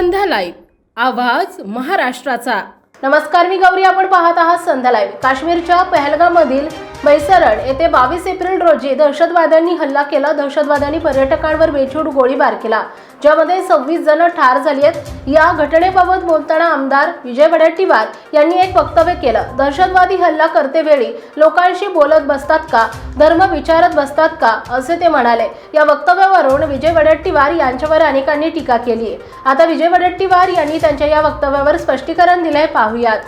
संध्या live आवाज महाराष्ट्राचा. नमस्कार मी गौरी. आपण पाहत आहात संध्या लाईव्ह. काश्मीरच्या पहलगाममधील बैसरण येथे बावीस एप्रिल रोजी दहशतवाद्यांनी हल्ला केला. दहशतवाद्यांनी पर्यटकांवर बेछूट गोळीबार केला. ज्यामध्ये सव्वीस जण ठार झाली आहेत. या घटनेबाबत बोलताना आमदार विजय वडेट्टीवार यांनी एक वक्तव्य केलं. दहशतवादी हल्ला करतेवेळी लोकांशी बोलत बसतात का? धर्म विचारत बसतात का? असे ते म्हणाले. या वक्तव्यावरून विजय वडेट्टीवार यांच्यावर अनेकांनी टीका केली आहे आता विजय वडेट्टीवार यांनी त्यांच्या या वक्तव्यावर स्पष्टीकरण दिलंय. पाहुयात.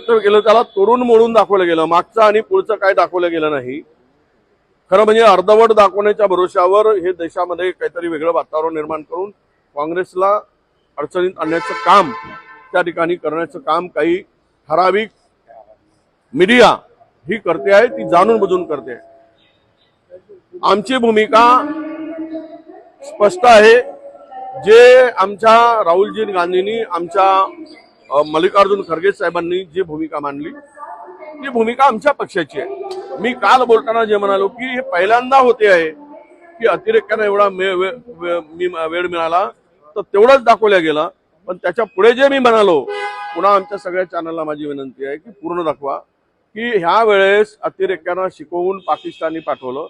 केलं त्याला तोडून मोडून दाखवलं गेलं. मागचं आणि पुढचं काय दाखवलं गेलं नाही. खरं म्हणजे अर्धवट दाखवण्याच्या भरोश्यावर हे देशामध्ये काहीतरी वेगळं वातावरण निर्माण करून काँग्रेसला अडचणीत आणण्याचं काम त्या ठिकाणी करण्याचं काम काही ठराविक मीडिया ही करते आहे ती जाणून बुजून करते आहे. आमची भूमिका स्पष्ट आहे. जे आमच्या राहुलजी गांधींनी आमच्या मल्लिकार्जुन खरगे साहेबांनी जी भूमिका मांडली ती भूमिका आमच्या पक्षाची आहे. मी काल बोलताना जे म्हणालो की हे पहिल्यांदा होते आहे की अतिरेक्यानं एवढा मी- वेळ मिळाला तर तेवढंच दाखवल्या गेला. पण त्याच्या पुढे जे मी म्हणालो पुन्हा आमच्या सगळ्या चॅनलला माझी विनंती आहे की पूर्ण दाखवा की ह्या वेळेस अतिरेक्यांना शिकवून पाकिस्तानी पाठवलं.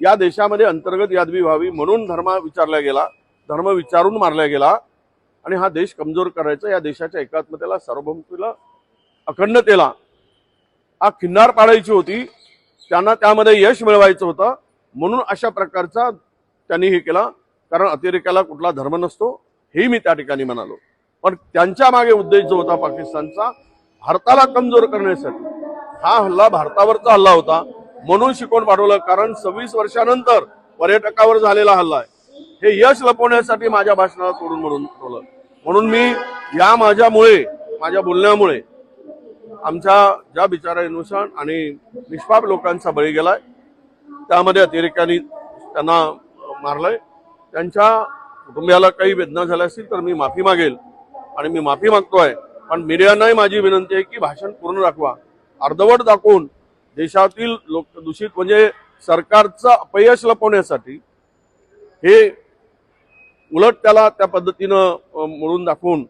या देशामध्ये अंतर्गत यादवी व्हावी म्हणून धर्म विचारला गेला धर्म विचारून मारला गेला. आणि हा देश कमजोर करायचा या देशाच्या एकात्मतेला सार्वभौमतेला अखंडतेला हा खिन्नार पाडायची होती. त्यांना त्यामध्ये यश मिळवायचं होतं. म्हणून अशा प्रकारचा त्यांनी हे केला. कारण अतिरेक्याला कुठला धर्म नसतो हेही मी त्या ठिकाणी म्हणालो. पण त्यांच्या मागे उद्देश जो होता पाकिस्तानचा भारताला कमजोर करण्यासाठी. हा हल्ला भारतावरचा हल्ला होता. म्हणून शिकवून पाठवलं. कारण सव्वीस वर्षानंतर पर्यटकावर झालेला हल्ला आहे. हे यश लपवण्यासाठी माझ्या भाषणाला तोडून म्हणून ठेवलं. म्हणून मी या माझ्यामुळे माझ्या बोलण्यामुळे आमच्या ज्या बिचारानुसार आणि निष्पाप लोकांचा बळी गेलाय त्यामध्ये अतिरेक्यांनी त्यांना मारलंय. त्यांच्या कुटुंबियाला काही वेदना झाल्या असतील तर मी माफी मागेल आणि मी माफी मागतोय. पण मीडियानाही माझी विनंती आहे की भाषण पूर्ण दाखवा. अर्धवट दाखवून देशातील लोक दूषित म्हणजे सरकारचं अपयश लपवण्यासाठी हे उलट त्याला त्या पद्धतीनं मोडून दाखवून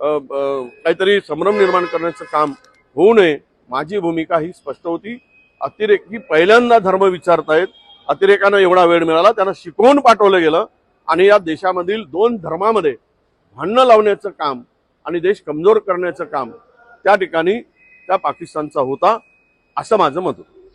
काहीतरी संभ्रम निर्माण करण्याचं काम होऊ नये माझी भूमिका ही स्पष्ट होती. अतिरेक ही पहिल्यांदा धर्म विचारतायत अतिरेकानं एवढा वेळ मिळाला त्यांना शिकवून पाठवलं गेलं आणि या देशामधील दोन धर्मामध्ये भांडणं लावण्याचं काम आणि देश कमजोर करण्याचं काम त्या ठिकाणी त्या पाकिस्तानचा होता असं माझं मत होतं.